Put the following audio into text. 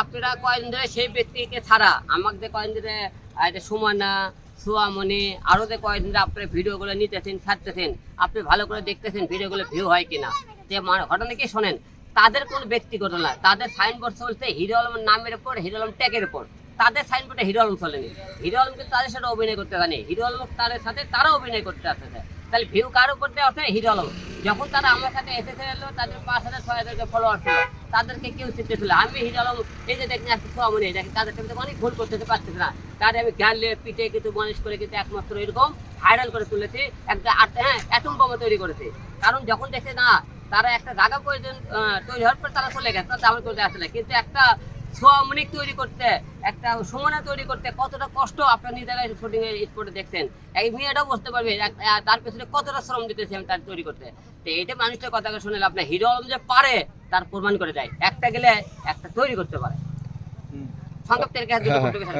আপনারা কয়েকদিন ধরে সেই ব্যক্তিকে ছাড়া, আমাকে কয়েকদিন ধরে সুমনা, সুয়ামণি আরও যে কয়েকদিন ধরে আপনার ভিডিওগুলো নিতেছেন, ছাড়তেছেন, আপনি ভালো করে দেখতেছেন ভিডিওগুলো ভিউ হয় কিনা। যে ঘটনা কি শোনেন? তাদের কোন ব্যক্তিগত না, তাদের সাইনবোর্ড চলছে হিরো আলমের নামের উপর, হিরো আলম ট্যাগের উপর। তাদের সাইনবোর্ডে হিরো আলম চলেনি। হিরো আলম কিন্তু তাদের সাথে অভিনয় করতে জানে হিরো আলম তাদের সাথে তারা অভিনয় করতে আসতেছে। তাহলে ভিউ কার উপর দেওয়া হচ্ছে হিরো আলম। যখন তারা আমার সাথে এসেছে এলো, তাদের পাঁচ হাজার, ছয় হাজার ফলোয়ার ছিল, তাদেরকে কেউ চিনতে ছিল আমি হিরো আলম, এই যে দেখি আজকে সোয়ামনি দেখি তাদের সাথে অনেক ভুল করতে পারতেছে না। তাদের আমি লিয়ে পিঠে কিন্তু মানুষ করে কিন্তু একমাত্র এরকম ভাইরাল করে তুলেছে, একটা আট- হ্যাঁ অ্যাটম বোমা তৈরি করেছে। কারণ যখন দেখে না, তারা একটা জায়গা প্রয়োজন তৈরি হওয়ার পর তারা চলে গেছে তারা দাম করতে আসলে কিন্তু একটা সোয়ামনিক তৈরি করতে একটা সমনা তৈরি করতে কতটা কষ্ট আপনার নিজেরা শুটিং এর স্পটে দেখছেন। এই মেয়েটাও বুঝতে পারবে তার পেছনে কতটা শ্রম দিতেছে আমি তার তৈরি করতে। তো এইটা মানুষটা কথা শুনে আপনার হিরো আলম যে পারে তার প্রমাণ করে দেয়। একটা গেলে একটা তৈরি করতে পারে। সংক্ষিপ্ত এর কাছে দুটো ফটো ভাই।